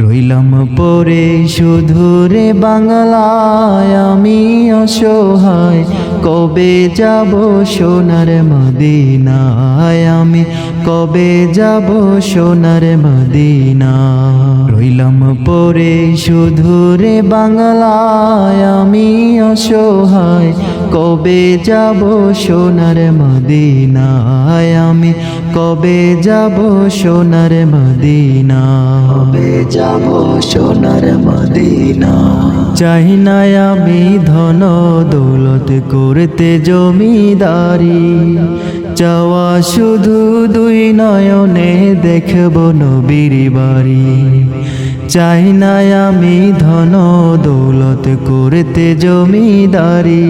রইলাম পরে শুধুরে বাংলায়, আমি অসহায়। কবে যাব সোনার মদিনায়? আমি কবে যাব সোনার মদিনা রইলাম পরে শুধুরে বাংলায়, আমি অসহায়। কবে যাব সোনার মদিনায়? আমি কবে যাব সোনার মদিনা কবে যাব সোনার মদিনা। চাই না আমি ধন দৌলত করতে জমিদারি। চাওয়া শুধু দুই নয়নে দেখব নবীর বাড়ি। চাই না আমি ধন দৌলত করতে জমিদারি।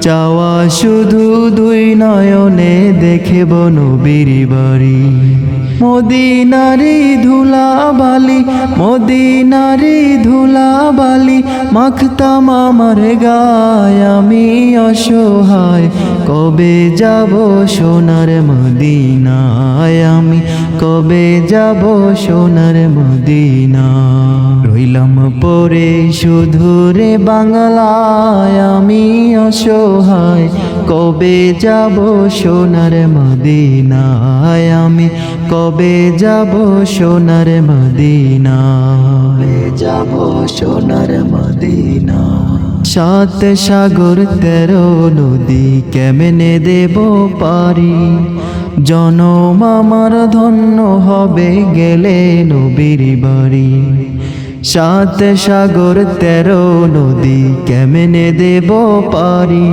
চাওয়া শুধু দুই নয়নে দেখব নবীর বাড়ি। মদিনারি ধুলা বালি মদিনারি ধুলা বালি মাখতাম আমার গায়, আমি অসহায়। কবে যাব সোনার মদিনায়? আমি কবে যাব সোনার মদিনা রইলাম পরে শুধুরে বাংলায়, আমি অসহায়। কবে যাব সোনার মদিনায়? আমি কবে যাব সোনার মদিনা যাব সোনার মদিনা সাত সাগর, তেরো নদী, কেমনে দেব পারি? জনম আমার ধন্য হবে গেলে নবীর বাড়ি। সাত সাগর, তেরো নদী, কেমনে দেব পারি?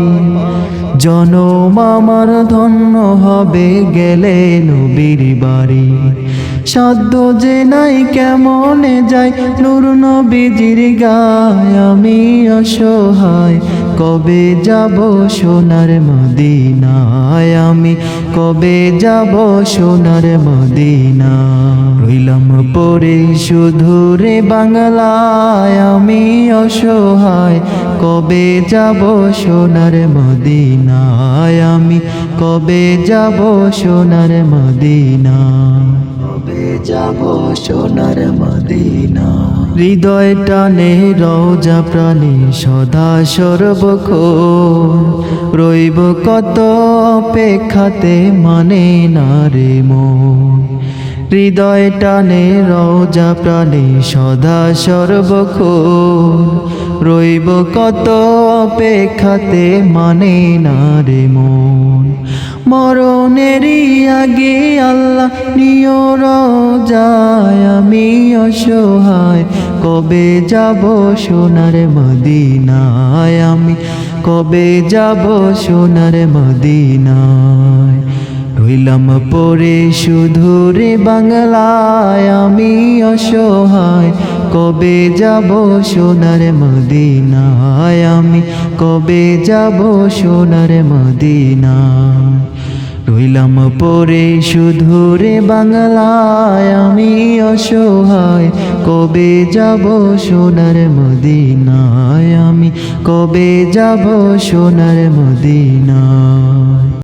জনম আমার ধন্য হবে গেলে নবীর বাড়ি। সাধ্য যে নাই কেমনে যাই নুর নবীজির গায় আমি অসহায়। কবে যাব সোনার মদিনায়? আমি কবে যাব সোনার মদিনা রইলাম পরে শুধুরে বাংলায়, আমি অসহায়। কবে যাব সোনার মদিনায়? আমি কবে যাব সোনার মদিনা কবে যাব সোনার মদিনা? হৃদয় টানে রওজা প্রাণী সদা সর্বক্ষ রইব কত অপেক্ষাতে মানে না রে মন। হৃদয় টানে রওজা প্রাণী সদা সর্বক্ষ রইব কত অপেক্ষাতে মানে না রে মন। মরণেরই আগে আল্লাহ নিয় যায় আমি অসহায়। কবে যাব সোনার মদিনায়? আমি কবে যাব সোনার মদিনায়? রইলাম পরে শুধুরে বাংলায়, আমি অসহায়। কবে যাব সোনার মদিনায়? আমি কবে যাব সোনার মদিনা? রইলাম পরে শুধুরে বাংলায়, আমি অসহায়। কবে যাব সোনার মদিনায়, আমি কবে যাব সোনার মদিনায়?